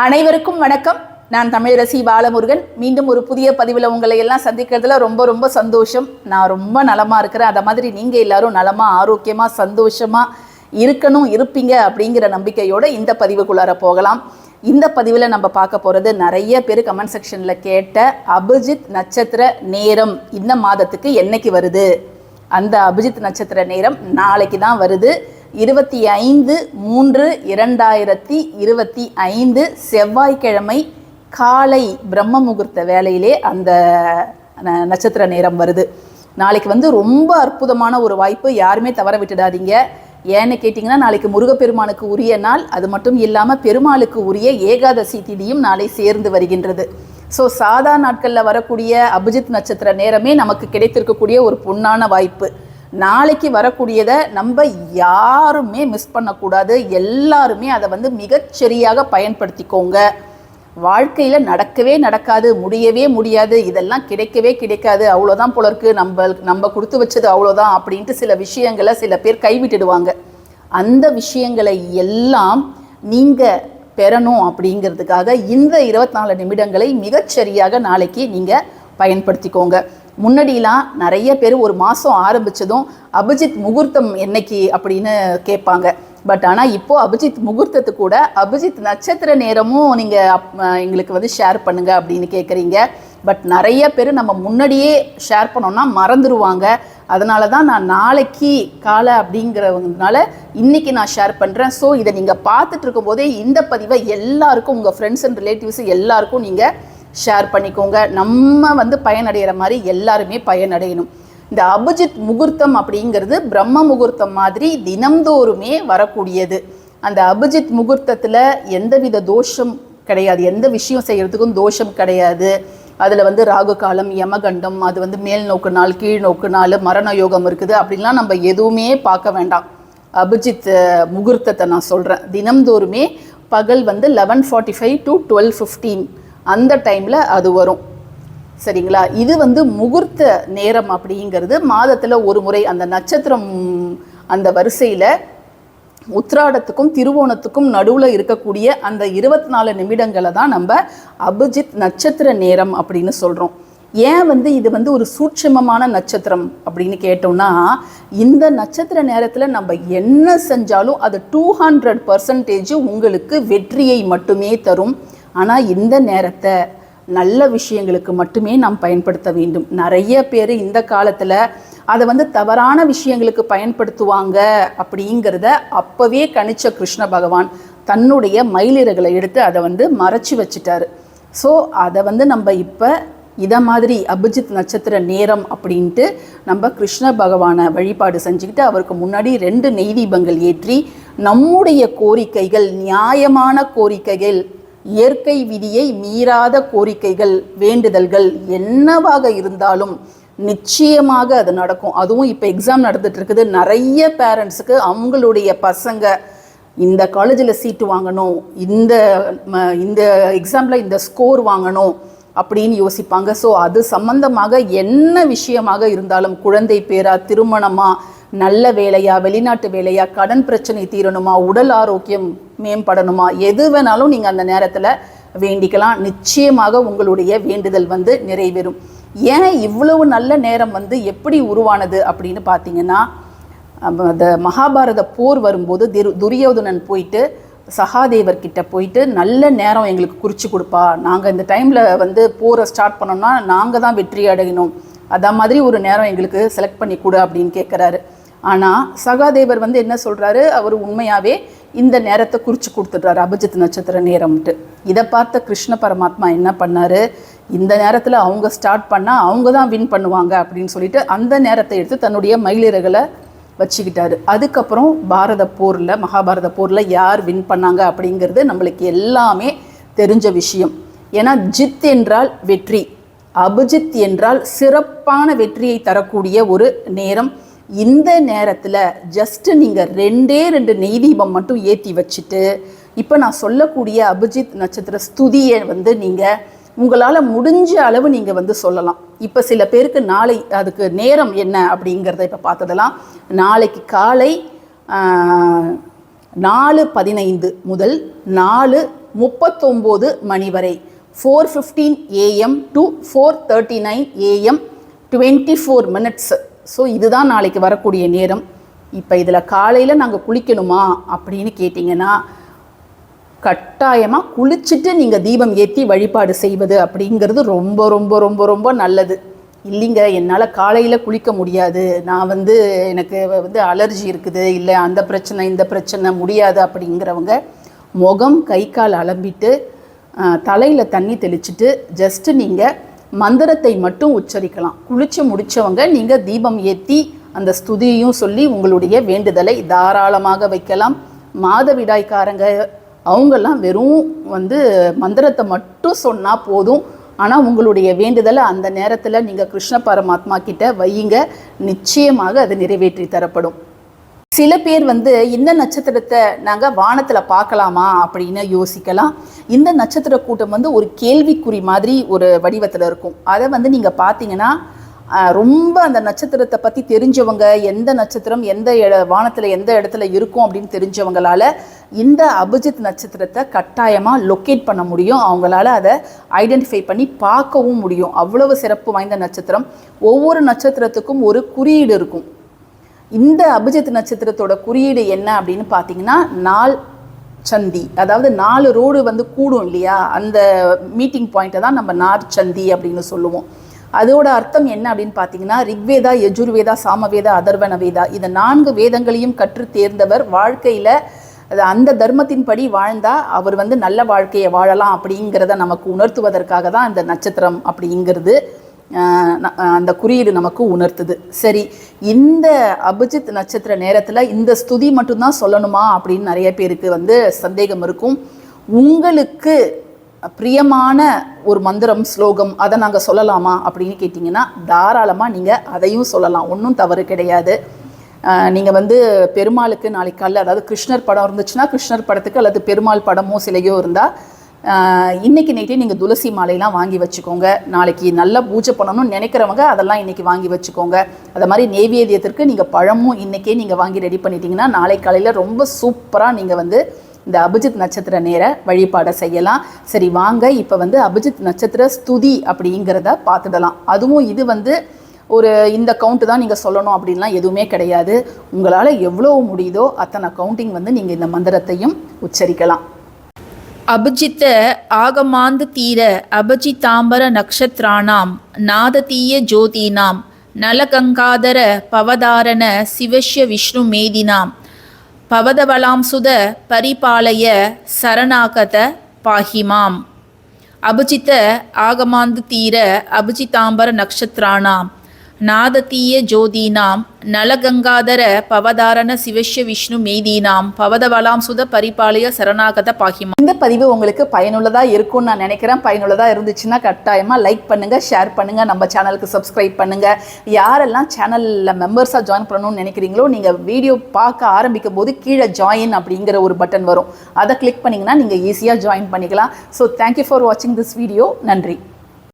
அனைவருக்கும் வணக்கம். நான் தமிழரசி பாலமுருகன். மீண்டும் ஒரு புதிய பதிவில் உங்களை எல்லாம் சந்திக்கிறதுல ரொம்ப ரொம்ப சந்தோஷம். நான் ரொம்ப நலமாக இருக்கிறேன். அதை மாதிரி நீங்கள் எல்லாரும் நலமாக ஆரோக்கியமாக சந்தோஷமாக இருக்கணும் இருப்பீங்க அப்படிங்கிற நம்பிக்கையோடு இந்த பதிவுக்குள்ளார போகலாம். இந்த பதிவில் நம்ம பார்க்க போகிறது நிறைய பேர் கமெண்ட் செக்ஷனில் கேட்ட அபிஜித் நட்சத்திர நேரம் இந்த மாதத்துக்கு என்னைக்கு வருது? அந்த அபிஜித் நட்சத்திர நேரம் நாளைக்கு தான் வருது. இருபத்தி ஐந்து மூன்று இரண்டாயிரத்தி இருபத்தி ஐந்து செவ்வாய்க்கிழமை காலை பிரம்ம முகூர்த்த வேலையிலே அந்த ந- நட்சத்திர நேரம் வருது. நாளைக்கு வந்து ரொம்ப அற்புதமான ஒரு வாய்ப்பு. யாருமே தவற விட்டுடாதீங்க. ஏன்னு கேட்டிங்கன்னா நாளைக்கு முருகப்பெருமானுக்கு உரிய நாள். அது மட்டும் இல்லாமல் பெருமாளுக்கு உரிய ஏகாதசி திதியும் நாளை சேர்ந்து வருகின்றது. ஸோ சாதா நாட்களில் வரக்கூடிய அபிஜித் நட்சத்திர நேரமே நமக்கு கிடைத்திருக்கக்கூடிய ஒரு பொன்னான வாய்ப்பு. நாளைக்கு வரக்கூடியதை நம்ம யாருமே மிஸ் பண்ணக்கூடாது. எல்லாருமே அதை வந்து மிகச்சரியாக பயன்படுத்திக்கோங்க. வாழ்க்கையில் நடக்கவே நடக்காது முடியவே முடியாது இதெல்லாம் கிடைக்கவே கிடைக்காது அவ்வளோதான் போல இருக்கு நம்ம நம்ம கொடுத்து வச்சது அவ்வளோதான் அப்படின்ட்டு சில விஷயங்களை சில பேர் கைவிட்டுடுவாங்க. அந்த விஷயங்களை எல்லாம் நீங்கள் பெறணும் அப்படிங்கிறதுக்காக இந்த இருபத்தி நாலு நிமிடங்களை மிகச்சரியாக நாளைக்கு நீங்கள் பயன்படுத்திக்கோங்க. முன்னாடிலாம் நிறைய பேர் ஒரு மாதம் ஆரம்பித்ததும் அபிஜித் முகூர்த்தம் என்னைக்கு? அப்படின்னு கேட்பாங்க. பட் ஆனால் இப்போது அபிஜித் முகூர்த்தத்து கூட அபிஜித் நட்சத்திர நேரமும் நீங்கள் எங்களுக்கு வந்து ஷேர் பண்ணுங்கள் அப்படின்னு கேட்குறீங்க. பட் நிறைய பேர் நம்ம முன்னாடியே ஷேர் பண்ணோம்னா மறந்துடுவாங்க அதனால தான் நான் நாளைக்கு காலை அப்படிங்கிறவங்கனால இன்னைக்கு நான் ஷேர் பண்ணுறேன் ஸோ இதை நீங்கள் பார்த்துட்டு இருக்கும்போதே இந்த பதிவை எல்லாருக்கும் உங்கள் ஃப்ரெண்ட்ஸ் அண்ட் ரிலேட்டிவ்ஸ் எல்லாருக்கும் நீங்கள் ஷேர் பண்ணிக்கோங்க. நம்ம வந்து பயனடைகிற மாதிரி எல்லாருமே பயனடையணும். இந்த அபிஜித் முகூர்த்தம் அப்படிங்கிறது பிரம்ம முகூர்த்தம் மாதிரி தினம்தோறுமே வரக்கூடியது. அந்த அபிஜித் முகூர்த்தத்தில் எந்தவித தோஷம் கிடையாது. எந்த விஷயம் செய்கிறதுக்கும் தோஷம் கிடையாது. அதில் வந்து ராகு காலம் யமகண்டம் அது வந்து மேல் நோக்கு நாள் கீழ் நோக்கு நாள் மரண யோகம் இருக்குது. அப்படின்லாம் நம்ம எதுவுமே பார்க்க வேண்டாம். அபிஜித் முகூர்த்தத்தை நான் சொல்கிறேன் தினம்தோறுமே பகல் வந்து eleven forty five to twelve fifteen அந்த டைமில் அது வரும். சரிங்களா? இது வந்து முகூர்த்த நேரம் அப்படிங்கிறது மாதத்தில் ஒரு முறை அந்த நட்சத்திரம் அந்த வரிசையில் உத்ராடத்துக்கும் திருவோணத்துக்கும் நடுவில் இருக்கக்கூடிய அந்த இருபத்தி நாலு நிமிடங்களை தான் நம்ம அபிஜித் நட்சத்திர நேரம் அப்படின்னு சொல்கிறோம் ஏன் வந்து இது வந்து ஒரு சூட்சமமான நட்சத்திரம் அப்படின்னு கேட்டோம்னா இந்த நட்சத்திர நேரத்தில் நம்ம என்ன செஞ்சாலும் அது டூ ஹண்ட்ரட் பர்சன்டேஜ் உங்களுக்கு வெற்றியை மட்டுமே தரும். ஆனால் இந்த நேரத்தை நல்ல விஷயங்களுக்கு மட்டுமே நாம் பயன்படுத்த வேண்டும். நிறைய பேர் இந்த காலத்தில் அதை வந்து தவறான விஷயங்களுக்கு பயன்படுத்துவாங்க அப்படிங்கிறத அப்போவே கணிச்ச கிருஷ்ண பகவான் தன்னுடைய மயிலிறகளை எடுத்து அதை வந்து மறைச்சி வச்சுட்டாரு. ஸோ அதை வந்து நம்ம இப்போ இதை மாதிரி அபிஜித் நட்சத்திர நேரம் அப்படின்ட்டு நம்ம கிருஷ்ண பகவானை வழிபாடு செஞ்சுக்கிட்டு அவருக்கு முன்னாடி ரெண்டு நெய் தீபங்கள் ஏற்றி நம்முடைய கோரிக்கைகள் நியாயமான கோரிக்கைகள் இயற்கை விதியை மீறாத கோரிக்கைகள் வேண்டுதல்கள் என்னவாக இருந்தாலும் நிச்சயமாக அது நடக்கும். அதுவும் இப்போ எக்ஸாம் நடந்துட்டு இருக்குது. நிறைய பேரண்ட்ஸுக்கு அவங்களுடைய பசங்க இந்த காலேஜில் சீட்டு வாங்கணும் இந்த இந்த எக்ஸாமில் இந்த ஸ்கோர் வாங்கணும் அப்படின்னு யோசிப்பாங்க. ஸோ அது சம்பந்தமாக என்ன விஷயமாக இருந்தாலும் குழந்தை பேரா திருமணமாக நல்ல வேலையா வெளிநாட்டு வேலையா கடன் பிரச்சனை தீரணுமா உடல் ஆரோக்கியம் மேம்படணுமா எது வேணாலும் நீங்கள் அந்த நேரத்தில் வேண்டிக்கலாம். நிச்சயமாக உங்களுடைய வேண்டுதல் வந்து நிறைவேறும். ஏன் இவ்வளவு நல்ல நேரம் வந்து எப்படி உருவானது அப்படின்னு பார்த்தீங்கன்னா அந்த மகாபாரத போர் வரும்போது திரு துரியோதனன் போயிட்டு சகாதேவர் கிட்ட போயிட்டு நல்ல நேரம் எங்களுக்கு குறித்து கொடுப்பா. நாங்கள் இந்த டைமில் வந்து போரை ஸ்டார்ட் பண்ணோம்னா நாங்கள் தான் வெற்றி அடையணும். அதா மாதிரி ஒரு நேரம் எங்களுக்கு செலக்ட் பண்ணி கொடு அப்படின்னு கேட்குறாரு ஆனால் சகாதேவர் வந்து என்ன சொல்கிறாரு அவர் உண்மையாகவே இந்த நேரத்தை குறித்து கொடுத்துட்றாரு அபிஜித் நட்சத்திர நேரம்ட்டு இதை பார்த்த கிருஷ்ண பரமாத்மா என்ன பண்ணார்? இந்த நேரத்தில் அவங்க ஸ்டார்ட் பண்ணால் அவங்க தான் வின் பண்ணுவாங்க அப்படின்னு சொல்லிட்டு அந்த நேரத்தை எடுத்து தன்னுடைய மயிலிறகளை வச்சுக்கிட்டாரு. அதுக்கப்புறம் பாரத போரில் மகாபாரத போரில் யார் வின் பண்ணாங்க அப்படிங்கிறது நம்மளுக்கு எல்லாமே தெரிஞ்ச விஷயம். ஏன்னா ஜித் என்றால் வெற்றி அபிஜித் என்றால் சிறப்பான வெற்றியை தரக்கூடிய ஒரு நேரம் இந்த நேரத்தில் ஜஸ்ட்டு நீங்கள் ரெண்டே ரெண்டு நெய் தீபம் மட்டும் ஏற்றி வச்சுட்டு இப்போ நான் சொல்லக்கூடிய அபிஜித் நட்சத்திர ஸ்துதியை வந்து நீங்கள் உங்களால் முடிஞ்ச அளவு நீங்கள் வந்து சொல்லலாம். இப்போ சில பேருக்கு நாளை அதுக்கு நேரம் என்ன அப்படிங்கிறத இப்போ பார்த்ததெல்லாம் நாளைக்கு காலை நாலு பதினைந்து முதல் நாலு முப்பத்தொம்போது மணி வரை four fifteen A M to four thirty nine A M twenty four minutes so இதுதான் நாளைக்கு வரக்கூடிய நேரம். இப்போ இதில் காலையில் நாங்கள் குளிக்கணுமா அப்படின்னு கேட்டிங்கன்னா கட்டாயமாக குளிச்சுட்டு நீங்கள் தீபம் ஏற்றி வழிபாடு செய்வது அப்படிங்கிறது ரொம்ப ரொம்ப ரொம்ப ரொம்ப நல்லது. இல்லைங்க என்னால் காலையில் குளிக்க முடியாது. நான் வந்து எனக்கு வந்து அலர்ஜி இருக்குது. இல்லை அந்த பிரச்சனை இந்த பிரச்சனை முடியாது அப்படிங்கிறவங்க முகம் கை கால் அலம்பிட்டு தலையில் தண்ணி தெளிச்சிட்டு ஜஸ்ட்டு நீங்கள் மந்திரத்தை மட்டும் உச்சரிக்கலாம். குளிச்சு முடிச்சவங்க நீங்கள் தீபம் ஏற்றி அந்த ஸ்துதியையும் சொல்லி உங்களுடைய வேண்டுதலை தாராளமாக வைக்கலாம். மாதவிடாய்க்காரங்க அவங்கெல்லாம் வெறும் வந்து மந்திரத்தை மட்டும் சொன்னால் போதும். ஆனால் உங்களுடைய வேண்டுதலை அந்த நேரத்தில் நீங்கள் கிருஷ்ண பரமாத்மா கிட்ட வையுங்க. நிச்சயமாக அது நிறைவேற்றி தரப்படும். சில பேர் வந்து இந்த நட்சத்திரத்தை நாங்கள் வானத்தில் பார்க்கலாமா அப்படின்னு யோசிக்கலாம். இந்த நட்சத்திர கூட்டம் வந்து ஒரு கேள்விக்குறி மாதிரி ஒரு வடிவத்தில் இருக்கும். அதை வந்து நீங்கள் பார்த்தீங்கன்னா ரொம்ப அந்த நட்சத்திரத்தை பற்றி தெரிஞ்சவங்க எந்த நட்சத்திரம் எந்த இட வானத்தில் எந்த இடத்துல இருக்கும் அப்படின்னு தெரிஞ்சவங்களால இந்த அபிஜித் நட்சத்திரத்தை கட்டாயமாக லொக்கேட் பண்ண முடியும். அவங்களால அதை ஐடென்டிஃபை பண்ணி பார்க்கவும் முடியும். அவ்வளவு சிறப்பு வாய்ந்த நட்சத்திரம். ஒவ்வொரு நட்சத்திரத்துக்கும் ஒரு குறியீடு இருக்கும். இந்த அபிஜித் நட்சத்திரத்தோட குறியீடு என்ன அப்படின்னு பார்த்தீங்கன்னா நாள் சந்தி. அதாவது நாலு ரோடு வந்து கூடும் இல்லையா? அந்த மீட்டிங் பாயிண்ட்டை தான் நம்ம நார் சந்தி அப்படின்னு சொல்லுவோம். அதோட அர்த்தம் என்ன அப்படின்னு பார்த்தீங்கன்னா ரிக்வேதா யஜுர்வேதா சாமவேதா அதர்வண வேதா இந்த நான்கு வேதங்களையும் கற்று தேர்ந்தவர் வாழ்க்கையில் அது அந்த தர்மத்தின்படி வாழ்ந்தா அவர் வந்து நல்ல வாழ்க்கையை வாழலாம் அப்படிங்கிறத நமக்கு உணர்த்துவதற்காக தான் இந்த நட்சத்திரம் அப்படிங்கிறது. அந்த குறியீடு நமக்கு உணர்த்துது. சரி இந்த அபிஜித் நட்சத்திர நேரத்தில் இந்த ஸ்துதி மட்டும்தான் சொல்லணுமா அப்படின்னு நிறைய பேருக்கு வந்து சந்தேகம் இருக்கும். உங்களுக்கு பிரியமான ஒரு மந்திரம் ஸ்லோகம் அதை நாங்கள் சொல்லலாமா அப்படின்னு கேட்டிங்கன்னா தாராளமாக நீங்கள் அதையும் சொல்லலாம். ஒன்றும் தவறு கிடையாது. நீங்கள் வந்து பெருமாளுக்கு நாளைக்கு காலைல அதாவது கிருஷ்ணர் படம் இருந்துச்சுன்னா கிருஷ்ணர் படத்துக்கு அல்லது பெருமாள் படமோ சிலையோ இருந்தால் இன்னைக்கு நைட்டே நீங்கள் துளசி மாலையெல்லாம் வாங்கி வச்சுக்கோங்க. நாளைக்கு நல்லா பூஜை பண்ணணும்னு நினைக்கிறவங்க அதெல்லாம் இன்னைக்கு வாங்கி வச்சுக்கோங்க. அதை மாதிரி நெய்வேதியத்திற்கு நீங்கள் பழமும் இன்னைக்கே நீங்கள் வாங்கி ரெடி பண்ணிட்டீங்கன்னா நாளை காலையில் ரொம்ப சூப்பராக நீங்கள் வந்து இந்த அபிஜித் நட்சத்திர நேர வழிபாடை செய்யலாம். சரி வாங்க. இப்போ வந்து அபிஜித் நட்சத்திர ஸ்துதி அப்படிங்கிறத பார்த்துடலாம். அதுவும் இது வந்து ஒரு இந்த கவுண்ட்டு தான் நீங்கள் சொல்லணும் அப்படின்லாம் எதுவுமே கிடையாது. உங்களால் எவ்வளோ முடியுதோ அத்தனை கவுண்டிங் வந்து நீங்கள் இந்த மந்திரத்தையும் உச்சரிக்கலாம். அபிஜித்த ஆகமாந்து தீர அபிஜிதாம்பர நக்ஷத்ராணாம் நாததீய ஜோதீனாம் நலகங்காதர பவதாரண சிவஷ்ய விஷ்ணு மேதினாம் பவதவலாம்சுத பரிபாலய சரணாகத பாஹிமாம் அபிஜித்த ஆகமாந்து தீர அபிஜிதாம்பர நக்ஷத்ராணாம் நாததீய ஜோதீனாம் நலகங்காதர பவதாரண சிவஷ்ய விஷ்ணு மெய்தீனாம் பவதவலாம் சுத பரிபாலய சரணாகத பாகிமா இந்த பதிவு உங்களுக்கு பயனுள்ளதாக இருக்கும்னு நான் நினைக்கிறேன். பயனுள்ளதாக இருந்துச்சுன்னா கட்டாயமாக லைக் பண்ணுங்கள் ஷேர் பண்ணுங்கள் நம்ம சேனலுக்கு சப்ஸ்கிரைப் பண்ணுங்கள் யாரெல்லாம் சேனலில் மெம்பர்ஸாக ஜாயின் பண்ணணும்னு நினைக்கிறீங்களோ நீங்கள் வீடியோ பார்க்க ஆரம்பிக்கும் போது கீழே ஜாயின் அப்படிங்கிற ஒரு பட்டன் வரும். அதை கிளிக் பண்ணிங்கன்னா நீங்கள் ஈஸியாக ஜாயின் பண்ணிக்கலாம். ஸோ தேங்க்யூ ஃபார் வாட்சிங் திஸ் வீடியோ நன்றி.